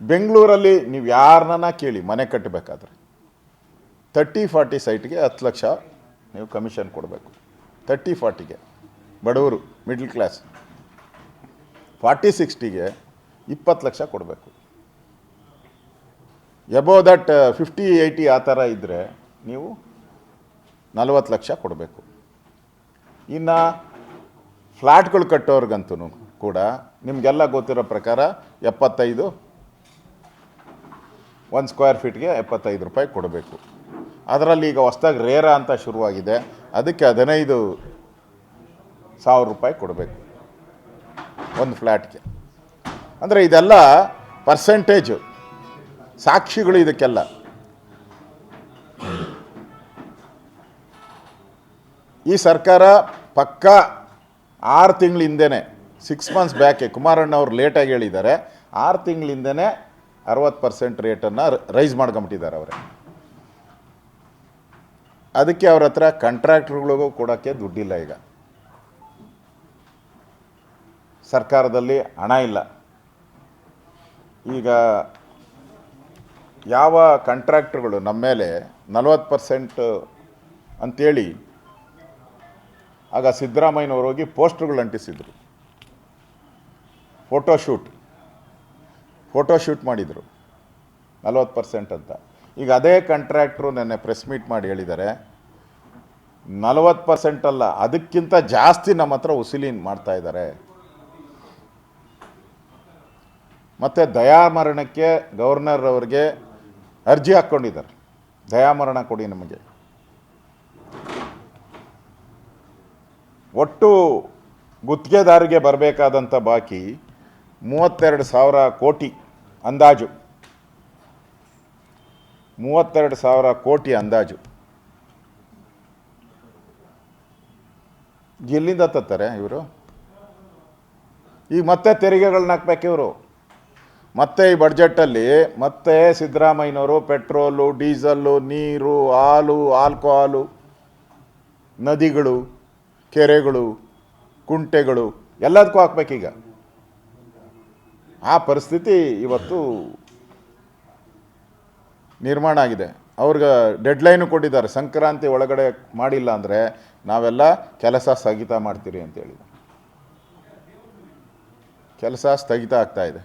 ಬೆಂಗಳೂರಲ್ಲಿ ನೀವು ಯಾರನ್ನ ಕೇಳಿ ಮನೆ ಕಟ್ಟಬೇಕಾದ್ರೆ ತರ್ಟಿ ಫಾರ್ಟಿ ಸೈಟ್ಗೆ ಹತ್ತು ಲಕ್ಷ ನೀವು ಕಮಿಷನ್ ಕೊಡಬೇಕು. ತರ್ಟಿ ಫಾರ್ಟಿಗೆ ಬಡವರು ಮಿಡ್ಲ್ ಕ್ಲಾಸ್ ಫಾರ್ಟಿ ಸಿಕ್ಸ್ಟಿಗೆ ಇಪ್ಪತ್ತು ಲಕ್ಷ ಕೊಡಬೇಕು. ಎಬೋ ದಟ್ ಫಿಫ್ಟಿ ಏಯ್ಟಿ ಆ ಥರ ಇದ್ದರೆ ನೀವು ನಲವತ್ತು ಲಕ್ಷ ಕೊಡಬೇಕು. ಇನ್ನು ಫ್ಲ್ಯಾಟ್ಗಳು ಕಟ್ಟೋರ್ಗಂತೂ ಕೂಡ ನಿಮಗೆಲ್ಲ ಗೊತ್ತಿರೋ ಪ್ರಕಾರ ಎಪ್ಪತ್ತೈದು ಒಂದು ಸ್ಕ್ವೇರ್ ಫೀಟ್ಗೆ ಎಪ್ಪತ್ತೈದು ರೂಪಾಯಿ ಕೊಡಬೇಕು. ಅದರಲ್ಲಿ ಈಗ ಹೊಸ್ದಾಗಿ ರೇರ ಅಂತ ಶುರುವಾಗಿದೆ. ಅದಕ್ಕೆ ಹದಿನೈದು ಸಾವಿರ ರೂಪಾಯಿ ಕೊಡಬೇಕು. ಒಂದು ಫ್ಲ್ಯಾಟ್ಗೆ ಅಂದರೆ ಇದೆಲ್ಲ ಪರ್ಸೆಂಟೇಜು ಸಾಕ್ಷಿಗಳು ಇದಕ್ಕೆಲ್ಲ. ಈ ಸರ್ಕಾರ ಪಕ್ಕ ಆರು ತಿಂಗಳ ಹಿಂದೆನೇ ಸಿಕ್ಸ್ ಮಂತ್ಸ್ ಬ್ಯಾಕೆ ಕುಮಾರಣ್ಣ ಅವ್ರು ಲೇಟಾಗಿ ಹೇಳಿದ್ದಾರೆ. ಆರು ತಿಂಗಳ ಹಿಂದೆನೇ ಅರವತ್ತು ಪರ್ಸೆಂಟ್ ರೇಟನ್ನು ರೈಸ್ ಮಾಡ್ಕೊಂಬಿಟ್ಟಿದ್ದಾರೆ ಅವರೇ. ಅದಕ್ಕೆ ಅವ್ರ ಹತ್ರ ಕಾಂಟ್ರಾಕ್ಟ್ರುಗಳಿಗೂ ಕೊಡೋಕ್ಕೆ ದುಡ್ಡಿಲ್ಲ ಈಗ. ಸರ್ಕಾರದಲ್ಲಿ ಹಣ ಇಲ್ಲ. ಈಗ ಯಾವ ಕಾಂಟ್ರಾಕ್ಟ್ರುಗಳು ನಮ್ಮ ಮೇಲೆ ನಲವತ್ತು ಪರ್ಸೆಂಟ್ ಅಂತೇಳಿ ಆಗ ಸಿದ್ದರಾಮಯ್ಯನವರು ಹೋಗಿ ಪೋಸ್ಟ್ರುಗಳು ಅಂಟಿಸಿದ್ರು ಫೋಟೋಶೂಟ್ ಫೋಟೋಶೂಟ್ ಮಾಡಿದರು. ನಲವತ್ತು ಪರ್ಸೆಂಟ್ ಅಂತ. ಈಗ ಅದೇ ಕಾಂಟ್ರಾಕ್ಟ್ರು ನೆನ್ನೆ ಪ್ರೆಸ್ ಮೀಟ್ ಮಾಡಿ ಹೇಳಿದ್ದಾರೆ. ನಲವತ್ತು ಪರ್ಸೆಂಟ್ ಅಲ್ಲ, ಅದಕ್ಕಿಂತ ಜಾಸ್ತಿ ನಮ್ಮ ಹತ್ರ ಉಸಿಲೀನ್ ಮಾಡ್ತಾ ಇದ್ದಾರೆ. ಮತ್ತು ದಯಾಮರಣಕ್ಕೆ ಗವರ್ನರ್ ಅವ್ರಿಗೆ ಅರ್ಜಿ ಹಾಕ್ಕೊಂಡಿದ್ದಾರೆ. ದಯಾಮರಣ ಕೊಡಿ ನಮಗೆ. ಒಟ್ಟು ಗುತ್ತಿಗೆದಾರಿಗೆ ಬರಬೇಕಾದಂಥ ಬಾಕಿ ಮೂವತ್ತೆರಡು ಸಾವಿರ ಕೋಟಿ. ಅಂದಾಜು. ಮೂವತ್ತೆರಡು ಸಾವಿರ ಕೋಟಿ ಅಂದಾಜು. ಎಲ್ಲಿಂದ ತತ್ತಾರೆ ಇವರು? ಈಗ ಮತ್ತೆ ತೆರಿಗೆಗಳನ್ನ ಹಾಕ್ಬೇಕು ಇವರು. ಮತ್ತೆ ಈ ಬಡ್ಜೆಟಲ್ಲಿ ಮತ್ತೆ ಸಿದ್ದರಾಮಯ್ಯನವರು ಪೆಟ್ರೋಲು, ಡೀಸಲ್ಲು, ನೀರು, ಹಾಲು ಆಲ್ಕೋಹಾಲು ನದಿಗಳು, ಕೆರೆಗಳು, ಕುಂಟೆಗಳು ಎಲ್ಲದಕ್ಕೂ ಹಾಕ್ಬೇಕೀಗ. ಆ ಪರಿಸ್ಥಿತಿ ಇವತ್ತು ನಿರ್ಮಾಣ ಆಗಿದೆ. ಅವ್ರಿಗೆ ಡೆಡ್ಲೈನು ಕೊಟ್ಟಿದ್ದಾರೆ. ಸಂಕ್ರಾಂತಿ ಒಳಗಡೆ ಮಾಡಿಲ್ಲ ಅಂದರೆ ನಾವೆಲ್ಲ ಕೆಲಸ ಸ್ಥಗಿತ ಮಾಡ್ತೀರಿ ಅಂತೇಳಿ ಕೆಲಸ ಸ್ಥಗಿತ ಆಗ್ತಾ ಇದೆ.